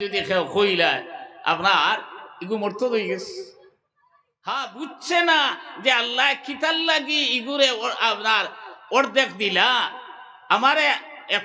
যদি কেউ কইলায় আপনার ইগু মর্ত হয়ে গেছে। হ্যাঁ বুঝছে না যে আল্লাহ কিতাল লাগি ইগুরে আপনার অর্ধেক দিলা। আমারে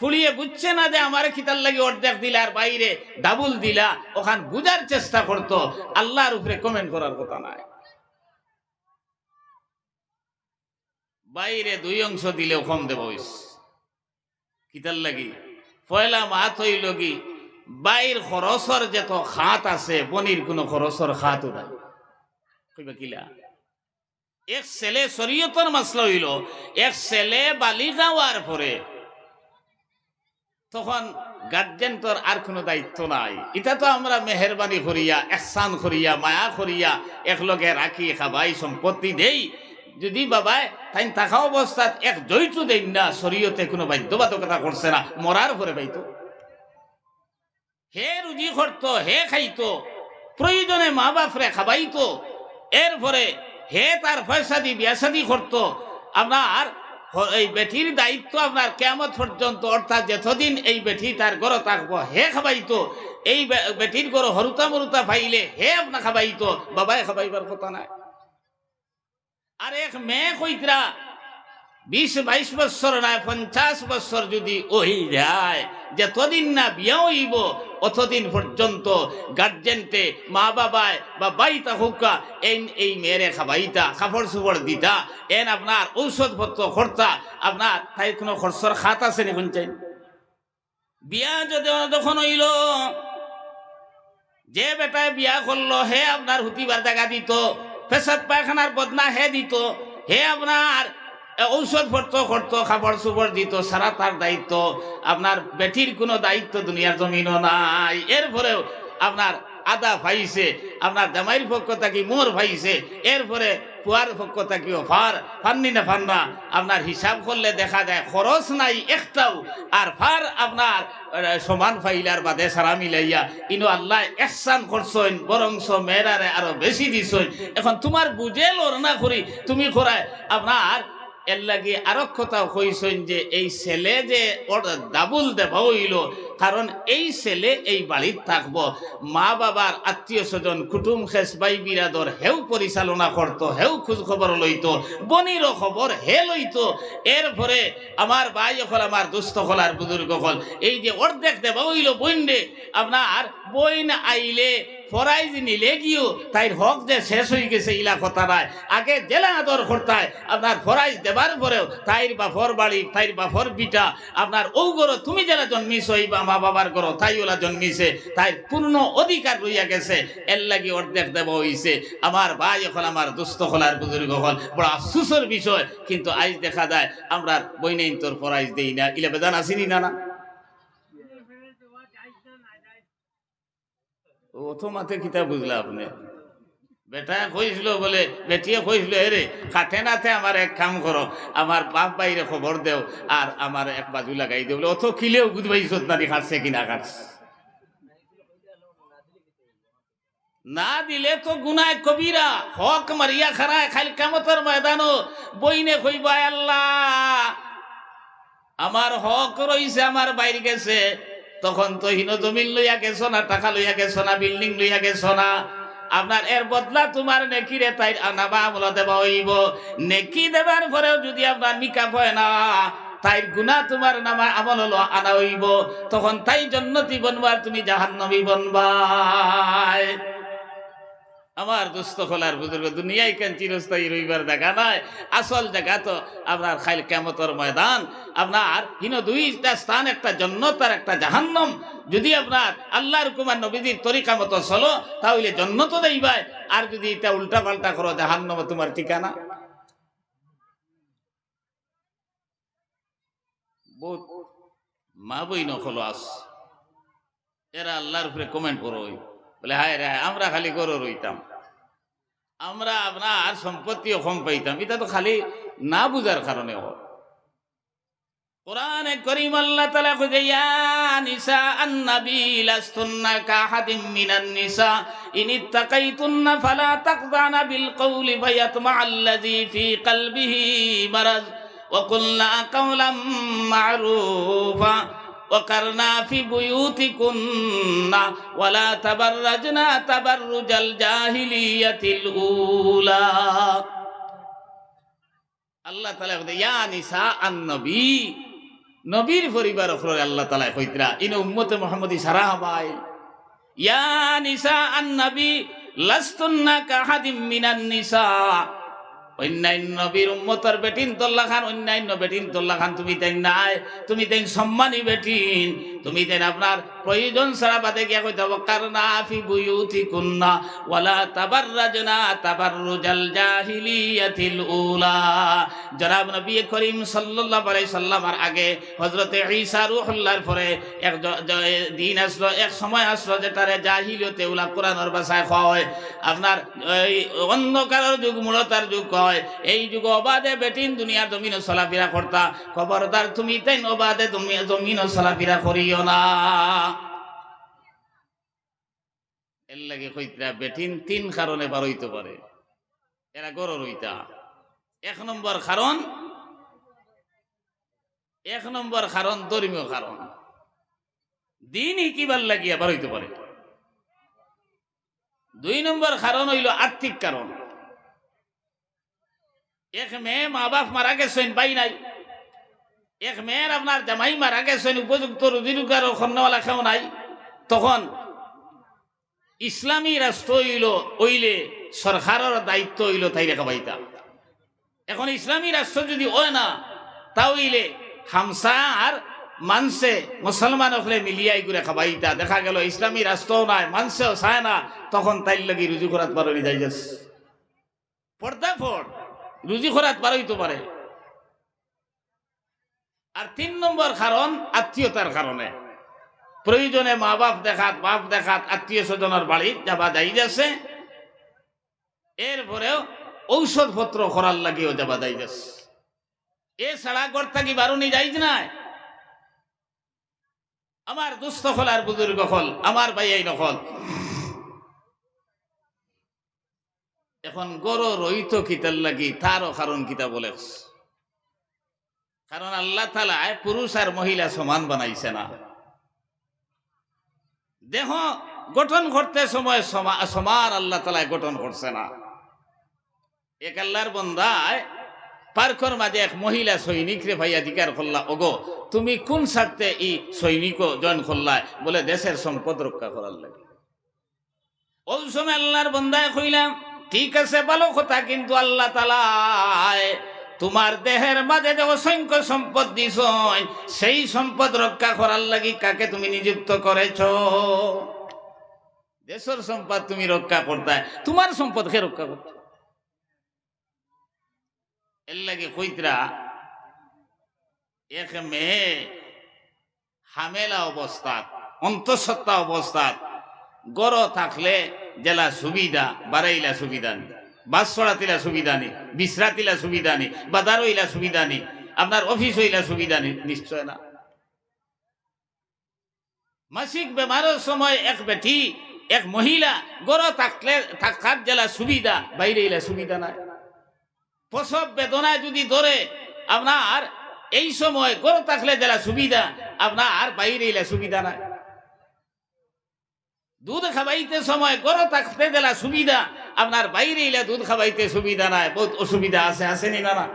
ফুলিয়ে বুঝছে না যে আমারে খিতাল লাগি অর্ধেক দিলা আর বাইরে ডাবল দিলা। ওখান বুঝার চেষ্টা করতো। আল্লাহর উপরে কমেন্ট করার কথা নাই। বাইরে দুই অংশ দিলেও কম দেব কিতার লাগি। পয়লা মাত হইল কি বাইর খরচর যত খাত আছে, বনির কোনো খরচর খাত নাই। কইবা কিলা? এক ছেলে শরীয়তর মাসলা হইল, এক ছেলে বালিকা হওয়ার পরে তখন গার্জেন তোর আর কোনো দায়িত্ব নাই। এটা তো আমরা মেহরবানি করিয়া, এহসান করিয়া, মায়া করিয়া একলগে রাখি, খাবাই, সম্পত্তি দেই। যদি বাবাই তাই থাকা অবস্থাত এক জয়টু দেই না, শরীয়তে কোনো বাধ্যবাধকতা করছে না, মরার পরে পাইতো। হে রুজি করত হে খাইতো, প্রয়োজনে মা বাপরে খাবাইতো, এরপরে হে তার পয়সা দি বিয়াসাদি করত আপনার এই বেটির দায়িত্ব আপনার কেমত পর্যন্ত, অর্থাৎ যতদিন এই বেটি তার গড় থাকব, হে খাবাইতো, এই বেটির গড় হরুতা মরুতা পাইলে হে আপনার খাবাইতো, বাবাই খাবাইবার কথা নাই। আর এক মেয়ে কইতরা বিশ বাইশ বছর না, পঞ্চাশ বছর যদি ওই যায়, যতদিন না বিয়া হইব, অতদিন পর্যন্ত গার্জেনতে মা বাবায় বা বাইতা হুকা, এন এই মেয়েরে খাবাইতা, কাপড় চোপড় দিতা, এন আপনার ঔষধপত্র খরচা আপনার তাই কোনো খরচর খাত আছে নি শুনছেন? বিয়া যদি যখন হইল, যে বেটায় বিয়া করল, হে আপনার হুতিবার জায়গা দিত, পেশাব পায়খানার বদনা হে দিত, হে আপনার ঔষধ পত্র করতো খাবার সুপড় দিত সারা তার দায়িত্ব। আপনার বেটির কোনো দায়িত্ব দুনিয়ার জমিনও নাই। এরপরেও আপনার আদা ফাইছে আপনার জামাইয়ের পক্ষ থাকি মোর ফাইছে এরপরে পুয়ার পক্ষ থাকিও ফার ফান্নি না ফান্না আপনার হিসাব করলে দেখা যায় খরচ নাই একটাও। আর ফার আপনার সমান ফাইলার বাদে সারা মিলাইয়া। ইনো আল্লাহ এহসান করছেন বরংস মেয়েরারে আরও বেশি দিছই এখন তোমার বুঝে লর না করি তুমি করায় আপনার এর লাগে আরও কথা কইছেন যে এই ছেলে যে ডাবল দেব হইল, কারণ এই ছেলে এই বাড়ির থাকব। মা বাবার আত্মীয় স্বজন, কুটুম খেস বাই বিরাদর হেউ পরিচালনা করতো হেউ খোঁজ খবর লইতো, বনিরও খবর হে লইতো। এরপরে আমার ভাই হল আমার দুস্থ হল আর বুজুর্গ হল এই যে অর্ধেক দেব হইল বইন্ডে আপনার বইন আইলে ফরাইজ নিলে গিয়েও তাইর হক যে শেষ হয়ে গেছে ইলা কথা নাই আগে জেলা আদর করতায়, আপনার ফরাইজ দেবার পরেও তাইর বাফর বাড়ি, তাইর বাফর বিটা, আপনার ও গরো তুমি যারা জন্মিছ এই বা মা বাবার গরো তাই ওলা জন্মিছে তাই পূর্ণ অধিকার রইয়া গেছে, এর লাগি অর্ধেক দেব হইছে। আমার ভাই এখন আমার দুস্থ হলার বুজুর্গ হল, বড় আফসুসের বিষয়, কিন্তু আজ দেখা যায়, আমরা বইনেই তোর ফরাইজ দেই না। ইলে বেদান আসিনি না না? ও তো মাথে কিতা বুঝলা আপনি? বেটা কইছিল বলে, বেটিয়ে কইছিল এরে কাঠে নাতে আমার এক কাম করো, আমার বাপ বাইরে খবর দেও, আর আমার এক বাজু লাগাই দেও। বলে অত কিলেও বুঝবাই সত্যারি কাটছে কিনা কাটছে না দিলে তো গুনায় কবিরা, হক মারিয়া খারায় খালি কামতর ময়দানো বইনে কইবা আল্লাহ। আমার হক রইছে, আমার বাইরে গেছে। তখন তো হিন জমিন লইয়া গেছো না, টাকা লইয়া গেছো না বিল্ডিং লইয়া গেছো না। আপনার এর বদলা তোমার নেকি রে তাই আনাবা আমলা দেবা হইব। নেকি দেবার পরেও যদি আপনার মিকাপ হয় না তাই গুণা তোমার নামা আমল হলো আনা হইব। তখন তাই জন্নতি বনবার, তুমি জাহান্নবী বনবাই। আমার দুস্থ খোলার বুজুর্গ, দুনিয়ায় কেন চিরস্থায়ী রইবার দেখা নাই? আসল জায়গা তো আপনার খাইল কেমতর ময়দান। আপনার হিন দুইটা স্থান, একটা জন্নত আর একটা জাহান্নম। যদি আপনার আল্লাহর কুমার নবীজির তরিকা মতো চলো, তাহলে জন্নত দেইবাই। আর যদি এটা উল্টা পাল্টা করো, জাহান্নম তোমার ঠিকানা? বহুত মা বই নখলো আস। এরা আল্লাহর উপরে কমেন্ট করো বলে, হায় রে আমরা খালি গরু রইতাম। আমরা আপনার সম্পত্তি কম পাইতাম। এটা তো খালি না বুঝার কারণে হয়। কোরআনে করিম আল্লাহ তাআলা কইছে, ইয়া নিসা আন-নবী লাস্তুন্না কাহাদিম মিনান নিসা, ইন ইত্তাকাইতুন্না ফালা তাকযানা বিল কওলি ফায়াতমা আল্লাযী ফি কলবিহি মারাজ, ওয়া কুলনা কাওলাম মা'রুফা। وقرنا في بيوتكن ولا تبرجنا تبرج الجاهلية الأولى আল্লাহ তালা কইতে ইয়া নিসা আন নবী নবীর পরিবার অফরে আল্লাহ তালা কইতরা ইন উম্মতে মোহাম্মদ সারা হবাই ইয়া নিসা আন নবী লাস্তুন্না কাহাদিম মিনান নিসা অন্যান্য নবীর উম্মতর বেটিন তোল্লা খান অন্যান্য বেটিন তোল্লা খান তুমি তাই নাই, তুমি তাই সম্মানী বেটিন। তুমি তাই আপনার প্রয়োজন ছাড়া বাদে গিয়া কইতে হব কারণা ফি বুয়ুতি কুন্না ওয়ালা তাবাররাজনা তাবাররুজাল জাহিলিয়াতিল উলা। জনাব নবী করিম সাল্লাল্লাহু আলাইহি সাল্লামের আগে হযরতে ঈসা রূহুল্লাহর পরে এক দিন আসলো, এক সময় আসলো যেটারে জাহিলিয়তে উলা কোরআনের ভাষায় হয় আপনার এই অন্ধকারের যুগ, মূলতার যুগ কয়, এই যুগ অবাধে বেটিন দুনিয়ার জমিন চলাফেরা করতা, খবরদার তুমি তাই অবাধে তুমি জমিন চলাফেরা করিও না। এর লাগে কইতরা বেটিন তিন কারণে বার হইতে পারে। এরা গরর হইতা এক নম্বর কারণ, এক নম্বর কারণ ধর্মীয় কারণ। দিন হিকিবার লাগিয়া বার হইতে পারে। দুই নম্বর কারণ হইল আর্থিক কারণ। এক মেয়ে মা বাপ মারা গেছেন পাই নাই। এক মেয়ের আপনার জামাই মারা গেছেন উপযুক্ত রুজি খন্নওয়ালা খেও নাই। তখন ইসলামী রাষ্ট্র হইল ওইলে সরকারের দায়িত্ব হইল তাই রেখা পাইতা এখন ইসলামী রাষ্ট্র যদি হয় না, তা হইলে হামসা আর মানসে মুসলমান হলে মিলিয়াই করে খাবাইতা দেখা গেল ইসলামী রাষ্ট্রও নাই, মানসেও চায় না, তখন তাইর লাগি রুজু করাত পারি যাই যাস পর্দা ফোর, রুজি খরাত পারইতে পারে। আর তিন নম্বর কারণ আত্মীয়তার কারণে। প্রয়োজনে মা বাপ দেখাত বাপ দেখাত, আত্মীয় স্বজনের বাড়ি যাবা যাই যাচ্ছে এরপরেও ঔষধপত্র করার লাগিও যাবা যাই যাচ্ছে এছাড়া ঘর থাকি বারুনি যাইজ নাই। আমার দুস্থ হল আর বুজুর্গ হল আমার ভাইয়াই নকল এখন গরো রহিত কিতার লাগি, তারও কারণ কিতা বলে কারণ আল্লাহ তালায় পুরুষ আর মহিলা সমান বানাইছে না। দেহ গঠন করতে সময় সমা- সমান আল্লাহ তালায় গঠন করছে না। এক আল্লাহর বন্দায় পার্কর মাঝে এক মহিলা সৈনিক রে ভাই অধিকার করলা, ওগো, তুমি কোন স্বার্থে ই সৈনিক জয়েন করলায়? বলে দেশের সম্পদ রক্ষা করার লাগে। ওই সময় আল্লাহর বন্দায় কইলাম, ঠিক আছে, ভালো কথা, কিন্তু আল্লাহ তালায় তোমার দেহের মাঝে যে অসংখ্য সম্পদ দিছ সেই সম্পদ রক্ষা করার লাগি কাকে তুমি নিযুক্ত করেছ? দেশের সম্পদ তুমি রক্ষা করতে তোমার সম্পদ কে রক্ষা করতে এর লাগে কইতরা, এক মেয়ে হামেলা অবস্থাত, অন্তঃসত্ত্বা অবস্থাত, গড় থাকলে জেলা সুবিধা, বাড়াইলা সুবিধা নেই বাস চড়াতিলা সুবিধা নেই, বিশ্রাতিলা সুবিধা নেই বাজার হইলা সুবিধা নেই, আপনার অফিস হইলা সুবিধা নেই, নিশ্চয় না। মাসিক বেমারের সময় এক বেটি, এক মহিলা, গড় থাকলে, থাকার জেলা সুবিধা বাইরে এলা সুবিধা নাই। প্রসব বেদনায় যদি ধরে, আপনার এই সময় গড় থাকলে জেলা সুবিধা, আপনার বাইরে এলা সুবিধা নাই। দুধ খাবাইতে সময় গড় থাকতে দিলা সুবিধা। আপনার বাইরে এলে দুধ খাবাইতে সুবিধা নাই, বহুত অসুবিধা আছে, আসেনি না না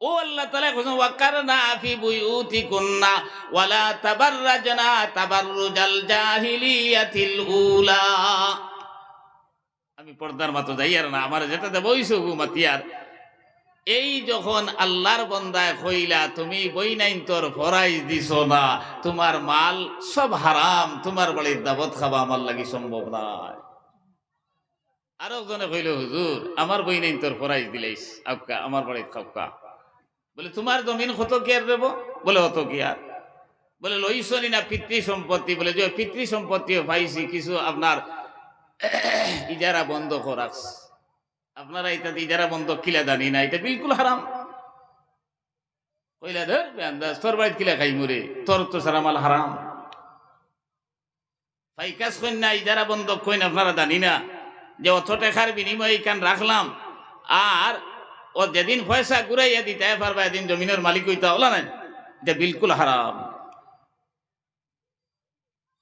ও আল্লাহ তালা কোন ওয়াকারনা ফি বুয়ুতিকুন্না ওয়ালা তাবাররাজনা তাবাররুজাল জাহিলিয়াতিল উলা। আমি পর্দার মতো যাই আর না, আমার যেটা দেব ওই মাতিয়ার এই যখন আল্লাহর বন্দায় কইলা তুমি বই নাইন তোর ফরাইজ দিছ না, তোমার মাল সব হারাম, তোমার বাড়ির দাবত খাবা আমার লাগি সম্ভব নয় আরও একজনে কইল, হুজুর, আমার বই নাইন তোর ফরাইজ দিলেইস আউকা আমার বাড়ির খাউকা বলে, তোমার জমিন কত কি আর দেবো? বলে, অত কি আর। বলে লইসনি না পিতৃ সম্পত্তি? বলে, যে পিতৃ সম্পত্তিও পাইছি, কিছু আপনার ইজারা বন্ধ করাস আপনারা এটা ইজারা বন্ধ কিলা জানি না, এটা বিলকুল হারাম। কইলা ধর বেআন্দাজ তোর বাড়িত কিলা খাই মরে তোর তো সারা মাল হারাম। ফাইকাস কইন না ইজারা বন্ধ কইন, আপনারা জানি না যে অত টাকার বিনিময়ে কান রাখলাম। আর ও যেদিন পয়সা ঘুরাইয়া দিতে পারবা, এদিন জমিনের মালিক হইতা হলা না এটা বিলকুল হারাম।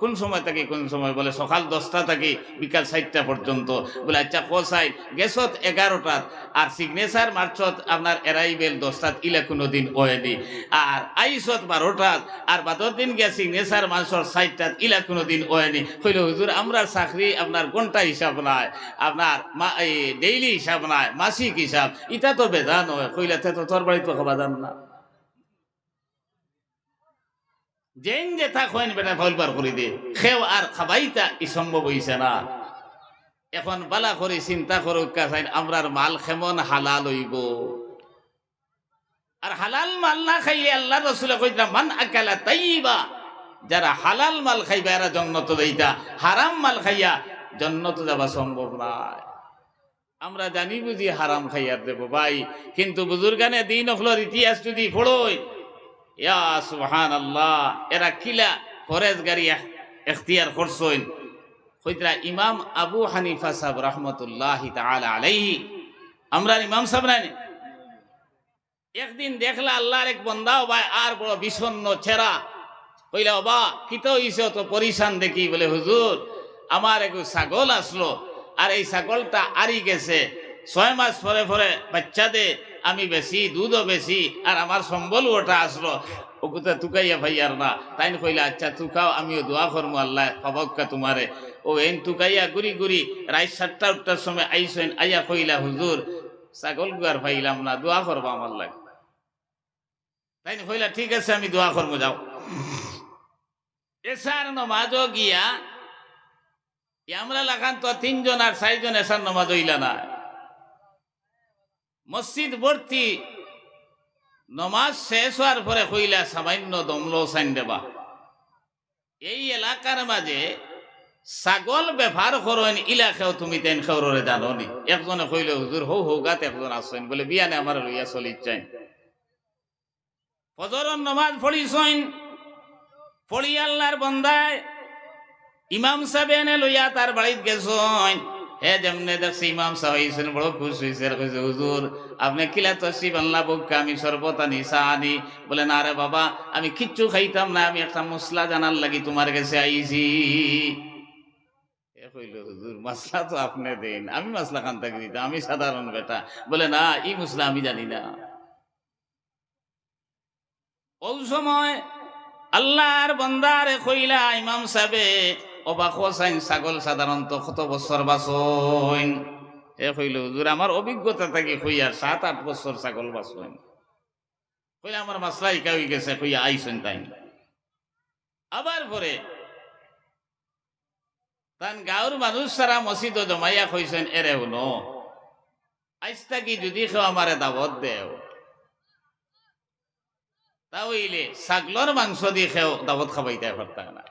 কোন সময় থেকে, কোন সময় বলে সকাল দশটা থেকে, বিকাল চারটা পর্যন্ত। বলে আচ্ছা ক সাইড গেছত এগারোটাত, আর সিগনেচার মার্চত আপনার এরাইবেল দশটাত, ইলে কোনো দিন ওয়েনি আর আইসত বারোটাত আর বাদর দিন গিয়া সিগনেচার মার্চর সাইডটাত ইলা কোনো দিন ওয়েনি কইল হুজুর আমরা চাকরি আপনার ঘণ্টা হিসাব নাই আপনার ডেইলি হিসাব নাই, মাসিক হিসাব ইটা তো বেদা নয় কইলা, তে তোর বাড়িতে যান না যেন যে থাক হইন বেটা ফলবার করে দে খেও আর খাবাইতা ই সম্ভব হইছে না। এখন বালা করে চিন্তা করো কাছাইন আমরার মাল খেমন হালাল হইব? আর হালাল মাল না খাইলে আল্লাহ রসুলে কইতা মান আকালা তাইবা যারা হালাল মাল খাইবা এরা জন্নত দেইতা, হারাম মাল খাইয়া জন্নত যাবা সম্ভব নয় আমরা জানি বুঝি হারাম খাইয়ার দেব ভাই, কিন্তু বুজুর্গানে দিন হলোর ইতিহাস যদি পড়োই ইয়া সুবহান আল্লাহ এরা কিলা ফরেজ গাড়ি এখতিয়ার করছইন কইতরা ইমাম আবু হানিফা সাহেব রহমতুল্লাহ তাআলা আলাইহি, আমরা ইমাম সাহেব নাই একদিন দেখলা আল্লাহর এক বন্দাও ভাই আর বড় বিষণ্ণ ছেড়া কইলা বাবা কিতো হইছে তো পরিশান দেখি? বলে, হুজুর, আমার এক ছাগল আসলো, আর এই ছাগলটা আরি গেছে, ছয় মাস পরে পরে বাচ্চা দে আমি বেশি, দুধও বেশি, আর আমার সম্বল ওটা আসলো। ওকুতা তুকাইয়া ভাইয়ার না তাই কইলা আচ্ছা তুকাও, আমিও দোয়া করব আল্লাহ পাবক্কা তোমারে। ও এন তুকাইয়া গুড়ি গুড়ি রাত সাতটা উঠটার সময় আইসেন, আইয়া কইলা, হুজুর, ছাগল গুয়ার পাইলাম না, দোয়া করব আমার লাগে। তাই কইলা, ঠিক আছে, আমি দোয়া করব যাও। এসার নমাজও গিয়া আমরা লাগান তো তিনজন আর চারজন এসার নমাজ হইলা না। মসজিদ ভর্তি। নমাজ শেষ হওয়ার পরে কইলা, সামান্য দমলো সাইন দেবা। এই এলাকার মাঝে ছাগল ব্যবহার করেন, ইলাকাও তুমি তেন খেউরে জানো নি একজনে কইলে, হুজুর হৌ হৌ গাত একজন আসছেন। বলে, বিয়ানে আমার লইয়া চলিচ্ছেন। ফজরন নমাজ পড়িছইন পড়ি আল্লাহর বন্দায় ইমাম সাহেব এনে লইয়া তার বাড়িত গেছইন আমি কিচ্ছু খাইতাম না, আমি একটা মশলা জানার লাগি তোমার কাছে হুজুর তো আপনি দেন, আমি খান দিতাম, আমি সাধারণ বেটা। বলে, না, এই মশলা আমি জানি না। ওই সময় আল্লাহর বন্দারে কইলা ইমাম সাহেবে অবাক হোসাইন ছাগল সাধারণত কত বছর বাসইন এ কইল হুজুর আমার অভিজ্ঞতা থাকি কইয়ার সাত আট বছর ছাগল বাসইন কইলা আমার মাসলা ইকা হয়ে গেছে কইয়া আইসেন তাই আবার পরে তান গাঁর মানুষ সারা মসজিদ জমাইয়া কইছেন এরে শুনো আইসটা কি যদি কেউ আমারে দাবত দেও। তাহলে ছাগলর মাংস দিয়ে খেও দাবত খাবাইতে পারতাম না।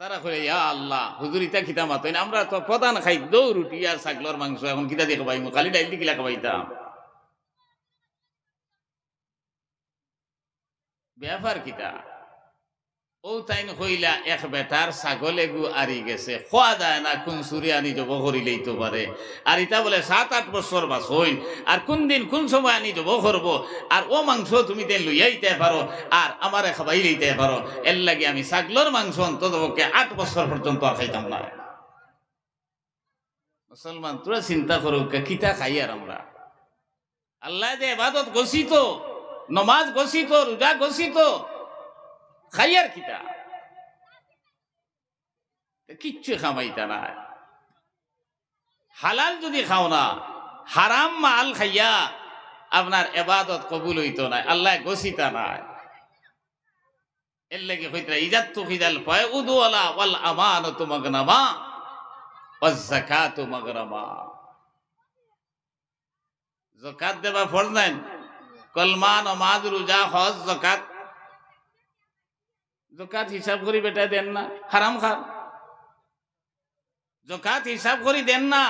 তারা কইলে, ইয়া আল্লাহ, হুজুর ইটা খিতা মাতো আমরা তো প্রধান খাইতো রুটি আর ছাগলর মাংস, এখন কিতা দিয়ে খাবাইমু খালি ডাইল দিয়ে কিলা খাবাইতাম ব্যাপার কিতা? ও তাইন কইলা এক বেটার ছাগলে গু আরি গেছে। খোয়া যায় না, কোন চুরি আনি জব করিলেই তো পারে আর ইটা বলে, সাত আট বছর বাস হইন আর কোন দিন, কোন সময় আনি জব করব আর ও মাংস তুমি তেন লইয়াইতে পারো আর আমারে খাবাই লইতে পারো এর লাগে আমি ছাগলর মাংস অন্তত পক্ষে আট বছর পর্যন্ত আর খাইতাম না। মুসলমান তোরা চিন্তা করো কিতা খাই আর আমরা? আল্লাহ যে এবাদত গছিত, নমাজ গছিত রোজা গছিত খাইয়ার কিতা কিচ্ছু খামাইতা না। হালাল যদি খাও না, হারাম মাল খাইয়া আপনার এবাদত কবুল হইতো না, আল্লাহ গছিতা নাই। এর লাগে হইতরা ইজাত তো খিদাল পায় উদু আলা ওয়াল আমানত মাগনামা, ওয়াজ যাকাতু মাগরামা যাকাত দেবা নাই? কলমা, নমাজ, রোজা, হজ, যাকাত জকাত হিসাব করি বেটা দেন না, হারাম খান। জকাত হিসাব করি দেন না।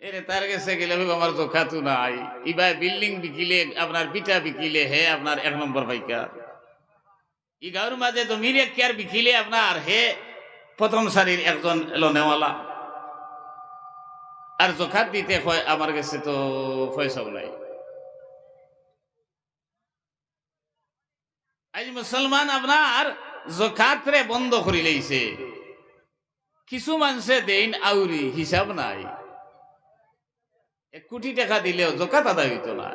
এরে তার কাছে গেলে আমার জকাতু নাই। ইবা বিল্ডিং বিকিলে, আপনার পিঠা বিকিলে, হে আপনার এক নম্বর পাইকার ই গাঁর মাঝে জমির এক কেয়ার বিকিলে আপনার, হে প্রথম সারির একজন লোনেওয়ালা। আর জোখাত দিতে হয়, আমার কাছে তো পয়সাও নাই। মুসলমান আপনার জোখাতরে বন্ধ করে লইছে। কিছু মানুষে দেন আউরি হিসাব নাই। এক কোটি টাকা দিলেও জোকাত আদায় হইতো না।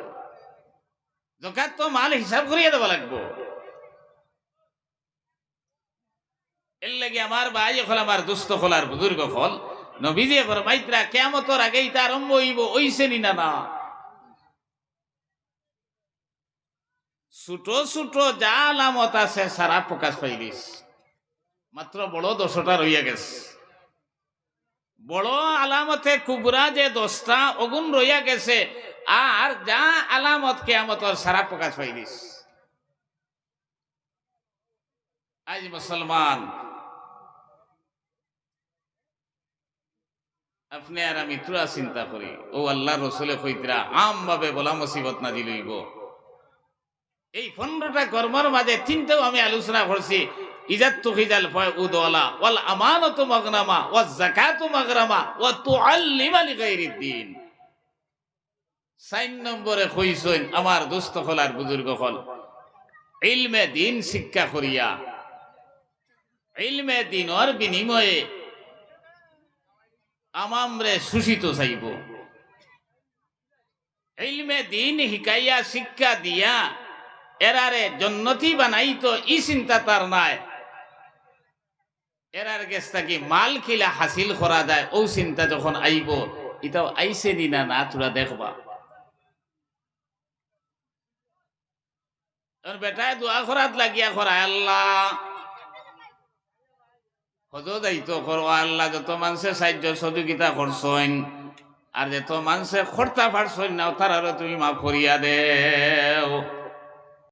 জোকাত তো মাল হিসাব করিয়ে দেওয়া লাগবো। এর লাগে আমার ভাই হল আমার দুস্থ হলার বুজুর্গ ফল নবীজে ফরমাইত্রা কেমতর আগেই তা আরম্ভ হইব ওইসে নি না না। ছোট ছোট যা আলামত আছে সারা প্রকাশ পাইলিস। মাত্র বড় দশটা রইয়া গেছে। বড় আলামতে কুবরা যে দশটা অগুণ রইয়া গেছে, আর যা আলামত কেয়ামতর সারা প্রকাশ পাইলিস। আজ মুসলমান, আপনি আর আমি তুরা চিন্তা করি। ও আল্লাহ রসুলে কইতরা আম ভাবে বলা মুসিবত না দিলইব এই পনেরোটা কর্মর মাঝে তিনটাও আমি আলোচনা করছি। ইজাত তুহিজাল ফয় উদওয়ালা, ওয়াল আমানত মাগনামা ওয়া যাকাতু মাগরামা, ওয়া তুআল্লিমা লিগাইরিদ্দিন সাইন নম্বরে কইছেন আমার দোস্ত বুজুর্গ ইলমে দিন শিক্ষা করিয়া। ইলমে দিনর বিনিময়ে আমামরে সুশিত চাইব। ইলমে দিন শিকাইয়া শিক্ষা দিয়া এরারে জন্নতি বানাইতো, ই চিন্তা তার নাই। এরার গেছ থাকি মাল খিলা হাসিল করা যায় ও চিন্তা যখন আইব এটাও আইসে নি না না তোরা দেখবা। বেটায় দোয়া করাত লাগিয়া করা আল্লাহ। কত দায়িত্ব করো আল্লাহ, যত মানুষের সাহায্য সহযোগিতা করছেন আর যত মানুষের খরচা পারছেন না তারা তুমি মাফ করিয়া দেও।